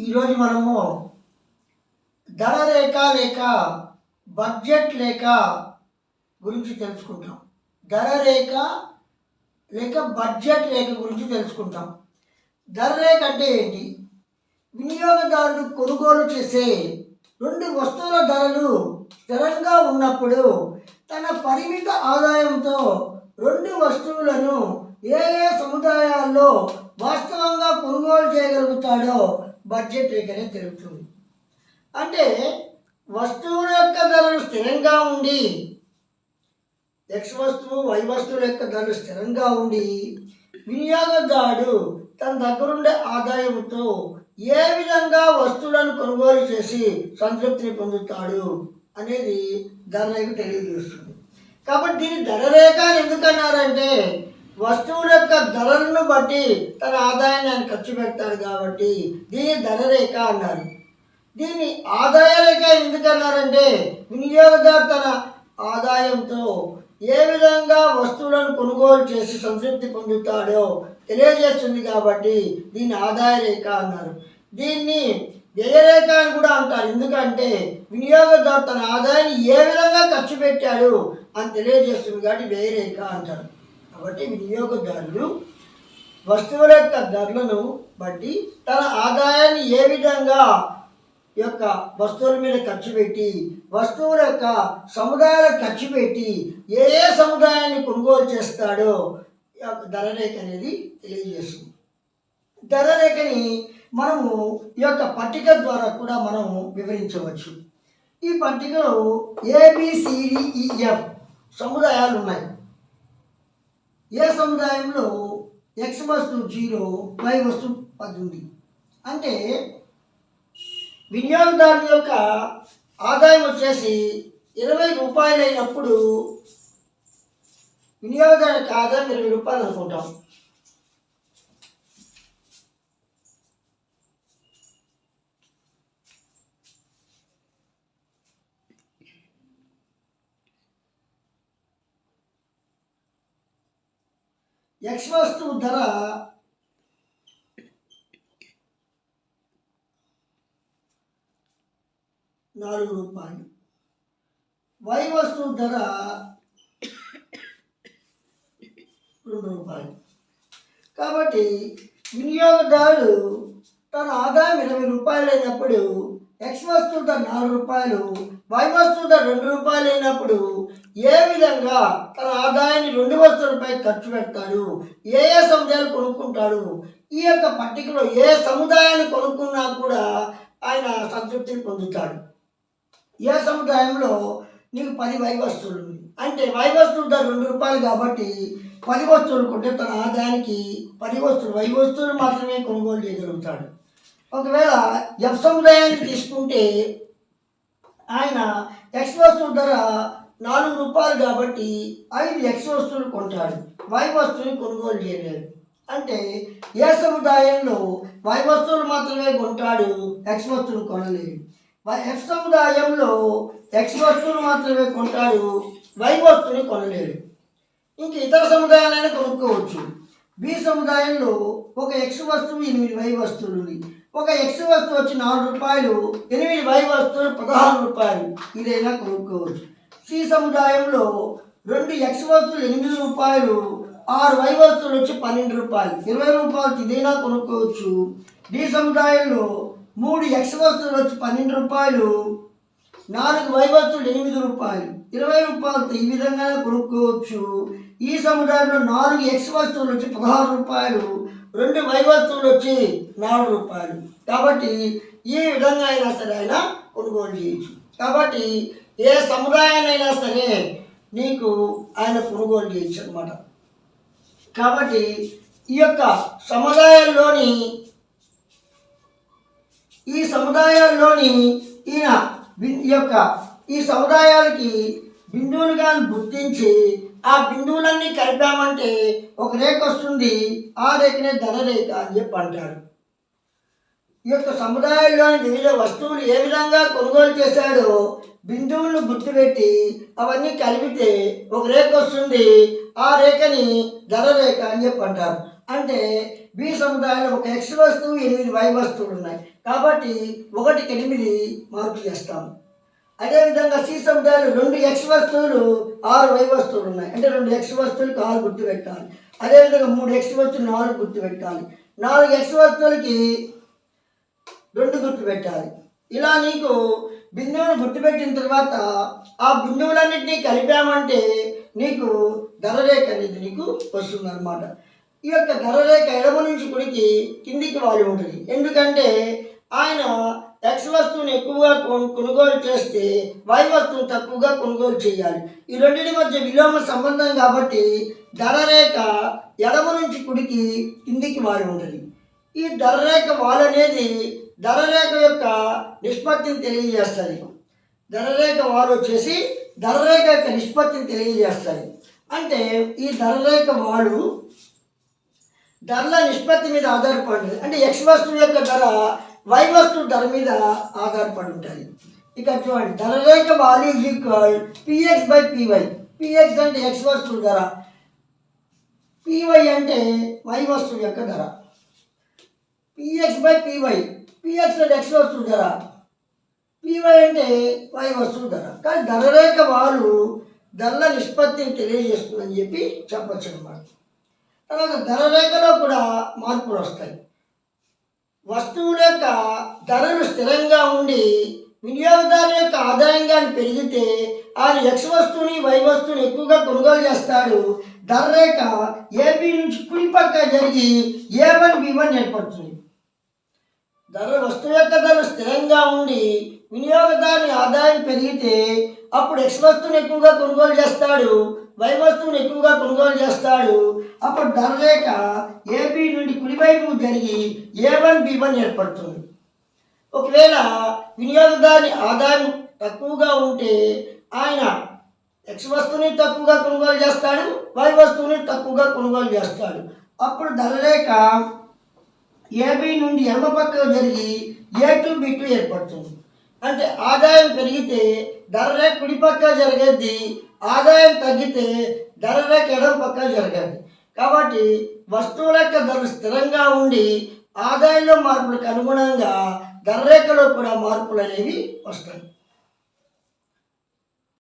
ఈరోజు మనము ధర రేఖ లేక బడ్జెట్ లేక గురించి తెలుసుకుంటాం. ధర రేఖ లేక బడ్జెట్ రేఖ గురించి తెలుసుకుంటాం. ధర రేఖ అంటే ఏంటి? వినియోగదారుడు కొనుగోలు చేసే రెండు వస్తువుల ధరలు స్థిరంగా ఉన్నప్పుడు తన పరిమిత ఆదాయంతో రెండు వస్తువులను ఏ ఏ సముదాయాల్లో వాస్తవంగా కొనుగోలు చేయగలుగుతాడో బడ్జెట్ రేఖనే తెలుపుతుంది. అంటే వస్తువుల యొక్క ధరలు స్థిరంగా ఉండి ఎక్స్ వస్తువు వై వస్తువుల యొక్క ధరలు స్థిరంగా ఉండి వినియోగదారుడు తన దగ్గరుండే ఆదాయంతో ఏ విధంగా వస్తువులను కొనుగోలు చేసి సంతృప్తిని పొందుతాడు అనేది ధర రేఖ తెలియజేస్తుంది కాబట్టి దీన్ని ధర రేఖ ఎందుకన్నారంటే వస్తువుల యొక్క ధరలను బట్టి తన ఆదాయాన్ని ఆయన ఖర్చు పెడతాడు కాబట్టి దీన్ని ధర రేఖ అన్నారు. దీన్ని ఆదాయ రేఖ ఎందుకు అన్నారంటే వినియోగదారు తన ఆదాయంతో ఏ విధంగా వస్తువులను కొనుగోలు చేసి సంతృప్తి పొందుతాడో తెలియజేస్తుంది కాబట్టి దీన్ని ఆదాయ రేఖ అన్నారు. దీన్ని వ్యయరేఖ అని కూడా అంటారు. ఎందుకంటే వినియోగదారు తన ఆదాయాన్ని ఏ విధంగా ఖర్చు పెట్టాడు అని తెలియజేస్తుంది కాబట్టి వ్యయరేఖ అంటారు. కాబట్టి వినియోగదారులు వస్తువుల యొక్క ధరలను బట్టి తన ఆదాయాన్ని ఏ విధంగా యొక్క వస్తువుల మీద ఖర్చు పెట్టి వస్తువుల యొక్క సముదాయాలకు ఖర్చు పెట్టి ఏ ఏ సముదాయాన్ని కొనుగోలు చేస్తాడో ఈ యొక్క ధర రేఖ అనేది తెలియజేస్తుంది. ధర రేఖని మనము ఈ యొక్క పట్టిక ద్వారా కూడా మనం వివరించవచ్చు. ఈ పట్టికలో A B C D E F సముదాయాలు ఉన్నాయి. ఏ సముదాయంలో ఎక్స్ వస్తువు జీరో వై వస్తువు పద్దెనిమిది అంటే వినియోగదారుని యొక్క ఆదాయం వచ్చేసి ఇరవై రూపాయలు అయినప్పుడు వినియోగదారు యొక్క ఆదాయం ఇరవై రూపాయలు అనుకుంటాం. ఎక్స్ వస్తువు ధర నాలుగు రూపాయలు. వై వస్తువు ధర రెండు రూపాయలు. కాబట్టి వినియోగదారుడు తన ఆదాయం ఇరవై రూపాయలు అయినప్పుడు ఎక్స్ వస్తువు ధర నాలుగు రూపాయలు వై వస్తువు ధర రెండు రూపాయలు అయినప్పుడు ఏ విధంగా తన ఆదాయాన్ని రెండు వస్తువులపై ఖర్చు పెడతాడు? ఏ ఏ సముదాయాలు కొనుక్కుంటాడు? ఈ యొక్క పట్టికలో ఏ సముదాయాన్ని కొనుక్కున్నా కూడా ఆయన సంతృప్తిని పొందుతాడు. ఏ సముదాయంలో నీకు పది వై వస్తువులు అంటే వై వస్తువులు ధర రెండు రూపాయలు కాబట్టి పది వస్తువులు కొంటే తన ఆదాయానికి పది వస్తువులు వై వస్తువులు మాత్రమే కొనుగోలు చేయగలుగుతాడు. ఒకవేళ ఎఫ్ సముదాయాన్ని తీసుకుంటే ఆయన ఎక్స్ వస్తువు ధర నాలుగు రూపాయలు కాబట్టి ఐదు ఎక్స్ వస్తువులు కొంటాడు. వై వస్తువుని కొనుగోలు చేయలేదు. అంటే ఏ సముదాయంలో వై వస్తువులు మాత్రమే కొంటాడు ఎక్స్ వస్తువులు కొనలేదు. ఎఫ్ సముదాయంలో ఎక్స్ వస్తువులు మాత్రమే కొంటాడు వై వస్తువుని కొనలేడు ఇంక ఇతర సముదాయాలైనా కొనుక్కోవచ్చు. బి సముదాయంలో ఒక ఎక్స్ వస్తువు ఎనిమిది వై వస్తువులు ఒక ఎక్స్ వస్తువు వచ్చి నాలుగు రూపాయలు ఎనిమిది వై వస్తువులు పదహారు రూపాయలు. ఇదైనా కొనుక్కోవచ్చు. సి సముదాయంలో రెండు ఎక్స్ వస్తువులు ఎనిమిది రూపాయలు ఆరు వై వస్తువులు వచ్చి పన్నెండు రూపాయలు. ఇరవై రూపాయలు ఇదైనా కొనుక్కోవచ్చు. డి సముదాయంలో మూడు ఎక్స్ వస్తువులు వచ్చి పన్నెండు రూపాయలు నాలుగు వై వస్తువులు ఎనిమిది రూపాయలు. ఇరవై రూపాయలతో ఈ విధంగా కొనుక్కోవచ్చు. ఈ సముదాయంలో నాలుగు ఎక్స్ వస్తువులు వచ్చి పదహారు రూపాయలు రెండు వైవస్తువులు వచ్చి నాలుగు రూపాయలు. కాబట్టి ఈ విధంగా అయినా సరే ఆయన కొనుగోలు చేయొచ్చు. కాబట్టి ఏ సముదాయాన్నైనా సరే నీకు ఆయన కొనుగోలు చేయొచ్చు అనమాట కాబట్టి ఈ యొక్క సముదాయంలోని ఈ సముదాయాల్లోని ఈయన ఈ యొక్క ఈ సముదాయాలకి బిందువులుగా గుర్తించి ఆ బిందువులన్నీ కలిపామంటే ఒక రేఖ వస్తుంది ఆ రేఖనే ధన రేఖ అని చెప్పి అంటారు. ఈ యొక్క సముదాయంలోని వివిధ వస్తువులు ఏ విధంగా కొనుగోలు చేశాడో బిందువులను గుర్తుపెట్టి అవన్నీ కలిపితే ఒక రేఖ వస్తుంది ఆ రేఖని ధర రేఖ అని చెప్పి అంటారు. అంటే బి సముదాయంలో ఒక ఎక్స్ వస్తువు ఎనిమిది వై వస్తువులు ఉన్నాయి. కాబట్టి ఒకటికి ఎనిమిది మార్పు చేస్తాము అదేవిధంగా సీసం సముదాయంలో రెండు ఎక్స్ వస్తువులు ఆరు వై వస్తువులు ఉన్నాయి. అంటే రెండు ఎక్స్ వస్తువులకు ఆరు గుర్తు పెట్టాలి. అదేవిధంగా మూడు ఎక్స్ వస్తువులు నాలుగు గుర్తు పెట్టాలి. నాలుగు ఎక్స్ వస్తువులకి రెండు గుర్తు పెట్టాలి. ఇలా నీకు బిందువును గుర్తుపెట్టిన తర్వాత ఆ బిందువులన్నింటినీ కలిపామంటే నీకు ధరరేఖ అనేది నీకు వస్తుంది అనమాట ఈ యొక్క ధరరేఖ ఎడమ నుంచి కుడికి కిందికి వాలి ఉంటుంది. ఎందుకంటే ఆయన ఎక్స్ వస్తువుని ఎక్కువగా కొను- కొనుగోలు చేస్తే వై వస్తువుని తక్కువగా కొనుగోలు చేయాలి. ఈ రెండింటి మధ్య విలోమ సంబంధం కాబట్టి ధర రేఖ ఎడమ నుంచి కుడికి కిందికి వాలి ఉంటుంది. ఈ ధరరేఖ వాల్ అనేది ధర రేఖ యొక్క నిష్పత్తిని తెలియజేస్తుంది. ధరరేఖ వాల్ వచ్చేసి ధరరేఖ యొక్క నిష్పత్తిని తెలియజేస్తుంది. అంటే ఈ ధరరేఖ వాడు ధరల నిష్పత్తి మీద ఆధారపడి అంటే ఎక్స్ వస్తువు యొక్క ధర వై ధర మీద ఆధారపడి ఉంటాయి ఇక చూడండి ధరరేఖ value is equal PX by PY PX అంటే ఎక్స్ వస్తువు ధర. పివై అంటే వై వస్తువు యొక్క ధర. పిఎక్స్ బై పివై పిఎక్స్ అంటే ఎక్స్ వస్తువు ధర. పివై అంటే వై వస్తువు ధర. కానీ ధరరేఖ వాళ్ళు ధరల నిష్పత్తిని తెలియజేస్తుందని చెప్పి చెప్పచ్చు అన్నమాట. తర్వాత ధరరేఖలో కూడా మార్పులు వస్తాయి. వస్తువుల యొక్క ధరలు స్థిరంగా ఉండి వినియోగదారు యొక్క ఆదాయం కానీ పెరిగితే వారు ఎక్స్ వస్తువుని వై వస్తువుని ఎక్కువగా కొనుగోలు చేస్తాడు. ధర రేఖ ఏపీ నుంచి కుడి పక్క జరిగి ఏ వన్ బి వన్ ఏర్పడుతుంది. ధర వస్తువు యొక్క ధర స్థిరంగా ఉండి వినియోగదారుని ఆదాయం పెరిగితే అప్పుడు ఎక్స్ వస్తువుని ఎక్కువగా కొనుగోలు చేస్తాడు వై వస్తువుని ఎక్కువగా కొనుగోలు చేస్తాడు. అప్పుడు ధర రేఖ ఏబి నుండి కుడివైపు జరిగి ఏ వన్ బి వన్ ఏర్పడుతుంది. ఒకవేళ వినియోగదారుని ఆదాయం తక్కువగా ఉంటే ఆయన ఎక్స్ వస్తువుని తక్కువగా కొనుగోలు చేస్తాడు వై వస్తువుని తక్కువగా కొనుగోలు చేస్తాడు. అప్పుడు ధర రేఖ ఏబి నుండి ఎడమ పక్కకు జరిగి ఏ టు బి టు ఏర్పడుతుంది. అంటే ఆదాయం పెరిగితే ధర రేఖ కుడి పక్క జరిగేది ఆదాయం తగ్గితే ధర రేఖ ఎడమ పక్క జరగదు కాబట్టి వస్తువుల యొక్క ధర స్థిరంగా ఉండి ఆదాయంలో మార్పులకు అనుగుణంగా ధర రేఖలో కూడా మార్పులు అనేవి వస్తాయి.